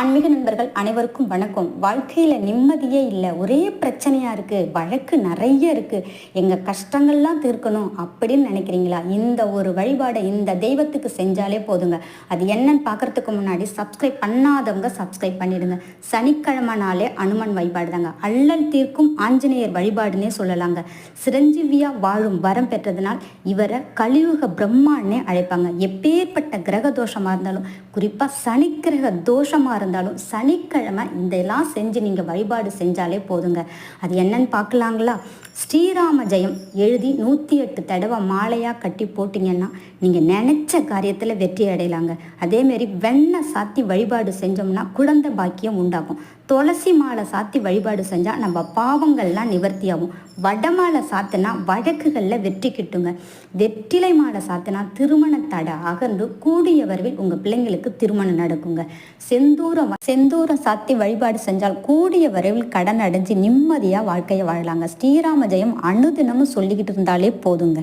ஆன்மீக நண்பர்கள் அனைவருக்கும் வணக்கம். வாழ்க்கையில் நிம்மதியே இல்லை. ஒரே பிரச்சனையாக இருக்குது வழக்கு நிறைய இருக்குது எங்கள் கஷ்டங்கள்லாம் தீர்க்கணும் அப்படின்னு நினைக்கிறீங்களா? இந்த ஒரு வழிபாடை இந்த தெய்வத்துக்கு செஞ்சாலே போதுங்க. அது என்னன்னு பார்க்கறதுக்கு முன்னாடி சப்ஸ்கிரைப் பண்ணாதவங்க சப்ஸ்கிரைப் பண்ணிடுங்க. சனிக்கிழமை நாளே அனுமன் வழிபாடு தாங்க. அள்ளல் தீர்க்கும் ஆஞ்சநேயர் வழிபாடுன்னே சொல்லலாங்க. சிரஞ்சீவியாக வாழும் வரம் பெற்றதுனால் இவரை கலியுக பிரம்மான்னே அழைப்பாங்க. எப்பேற்பட்ட கிரக தோஷமாக இருந்தாலும் குறிப்பாக சனி கிரக தோஷமாக இருந்தாலும் சனிக்கிழமை இதெல்லாம் செஞ்சு நீங்கள் வழிபாடு செஞ்சாலே போதுங்க. அது என்னன்னு பார்க்கலாங்களா? ஸ்ரீராம ஜெயம் எழுதி நூற்றி எட்டு தடவை மாலையாக கட்டி போட்டிங்கன்னா நீங்கள் நினச்ச காரியத்தில் வெற்றி அடையலாங்க. அதேமாரி வெண்ணை சாத்தி வழிபாடு செஞ்சோம்னா குழந்தை பாக்கியம் உண்டாகும். துளசி மாலை சாத்தி வழிபாடு செஞ்சால் நம்ம பாவங்கள்லாம் நிவர்த்தியாகும். வடமாலை சாத்தினா வழக்குகளில் வெற்றி கிட்டுங்க. வெற்றிலை மாலை சாத்தினா திருமண தடை அகன்று கூடிய வரவில் உங்கள் பிள்ளைங்களுக்கு திருமணம் நடக்குங்க. செந்தூரம் செந்தூரம் சாத்தி வழிபாடு செஞ்சால் கூடிய வரவில் கடன் அடைஞ்சு நிம்மதியாக வாழ்க்கையை வாழலாங்க. ஸ்ரீராம ஜெயம் அனுதினமும் சொல்லிக்கிட்டு இருந்தாலே போதுங்க.